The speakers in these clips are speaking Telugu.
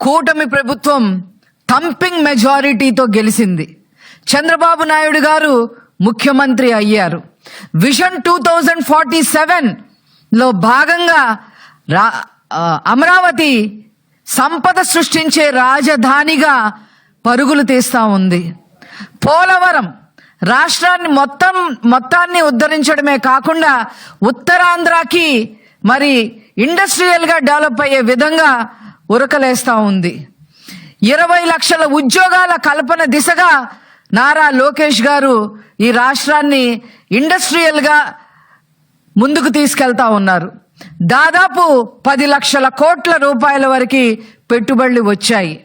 కూటమి ప్రభుత్వం థంపింగ్ మెజారిటీతో గెలిచింది. చంద్రబాబు నాయుడు గారు ముఖ్యమంత్రి అయ్యారు. విజన్ టూ థౌజండ్ ఫార్టీ సెవెన్లో భాగంగా రా అమరావతి సంపద సృష్టించే రాజధానిగా పరుగులు తీస్తా ఉంది. పోలవరం రాష్ట్రాన్ని మొత్తం మొత్తాన్ని ఉద్ధరించడమే కాకుండా ఉత్తరాంధ్రకి మరి ఇండస్ట్రియల్గా డెవలప్ అయ్యే విధంగా ఉరకలేస్తా ఉంది. ఇరవై లక్షల ఉద్యోగాల కల్పన దిశగా నారా లోకేష్ గారు ఈ రాష్ట్రాన్ని ఇండస్ట్రియల్గా ముందుకు తీసుకెళ్తా ఉన్నారు. దాదాపు పది లక్షల కోట్ల రూపాయల వరకు పెట్టుబడులు వచ్చాయి.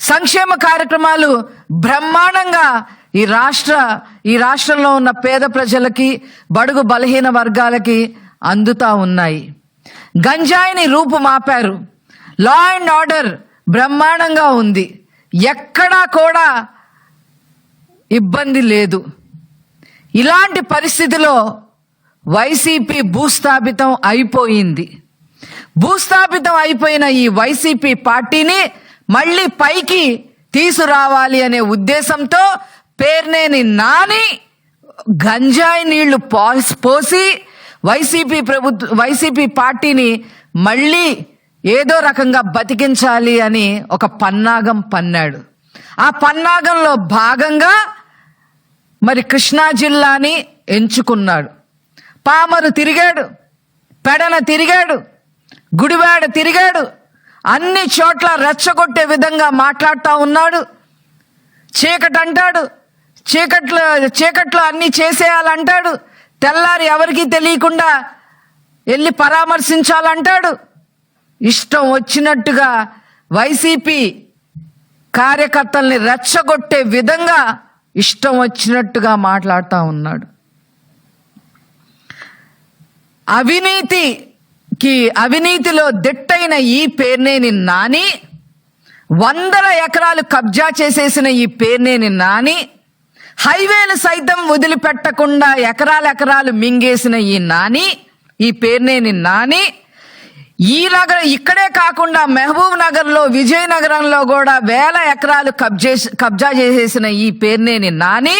సంక్షేమ కార్యక్రమాలు బ్రహ్మాండంగా ఈ రాష్ట్ర ఈ రాష్ట్రంలో ఉన్న పేద ప్రజలకి బడుగు బలహీన వర్గాలకి అందుతా ఉన్నాయి. గంజాయిని రూపు మాపారు లా అండ్ ఆర్డర్ బ్రహ్మాండంగా ఉంది. ఎక్కడా కూడా ఇబ్బంది లేదు. ఇలాంటి పరిస్థితిలో వైసీపీ భూస్థాపితం అయిపోయింది. భూస్థాపితం అయిపోయిన ఈ వైసీపీ పార్టీని మళ్ళీ పైకి తీసుకురావాలి అనే ఉద్దేశంతో పేర్నేని నాని గంజాయి నీళ్ళు పోసి వైసీపీ ప్రభుత్వ వైసీపీ పార్టీని మళ్ళీ ఏదో రకంగా బతికించాలి అని ఒక పన్నాగం పన్నాడు. ఆ పన్నాగంలో భాగంగా మరి కృష్ణా జిల్లాని ఎంచుకున్నాడు. పామరు తిరిగాడు పెడన తిరిగాడు గుడివాడ తిరిగాడు అన్ని చోట్ల రెచ్చగొట్టే విధంగా మాట్లాడుతూ ఉన్నాడు. చీకటి అంటాడు చీకట్లో చీకట్లో అన్ని చేసేయాలంటాడు. తెల్లారి ఎవరికీ తెలియకుండా వెళ్ళి పరామర్శించాలంటాడు. ఇష్టం వచ్చినట్టుగా వైసీపీ కార్యకర్తల్ని రెచ్చగొట్టే విధంగా ఇష్టం వచ్చినట్టుగా మాట్లాడుతూ ఉన్నాడు. అవినీతికి అవినీతిలో దిట్టైన ఈ పేర్నేని నాని వందల ఎకరాలు కబ్జా చేసేసిన ఈ పేర్నేని నాని హైవేలు సైతం వదిలిపెట్టకుండా ఎకరాల ఎకరాలు మింగేసిన ఈ నాని ఈ పేర్నేని నాని ఈ నగర ఇక్కడే కాకుండా మహబూబ్ నగర్లో విజయనగరంలో కూడా వేల ఎకరాలు కబ్జే కబ్జా చేసేసిన ఈ పేర్నేని నాని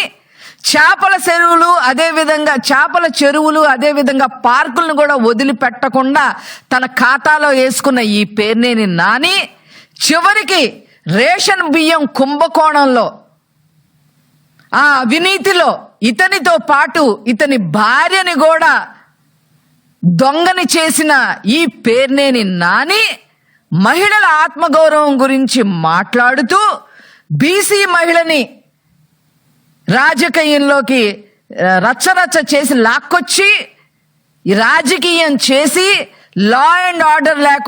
చేపల చెరువులు అదేవిధంగా చేపల చెరువులు అదేవిధంగా పార్కులను కూడా వదిలిపెట్టకుండా తన ఖాతాలో వేసుకున్న ఈ పేర్నేని నాని. చివరికి రేషన్ బియ్యం కుంభకోణంలో ఆ అవినీతిలో ఇతనితో పాటు ఇతని భార్యని కూడా దొంగని చేసిన ఈ పేర్నేని నాని మహిళల ఆత్మగౌరవం గురించి మాట్లాడుతూ బీసీ మహిళని రాజకీయంలోకి రచ్చరచ్చ చేసి లాక్కొచ్చి రాజకీయం చేసి లా అండ్ ఆర్డర్ లేకుండా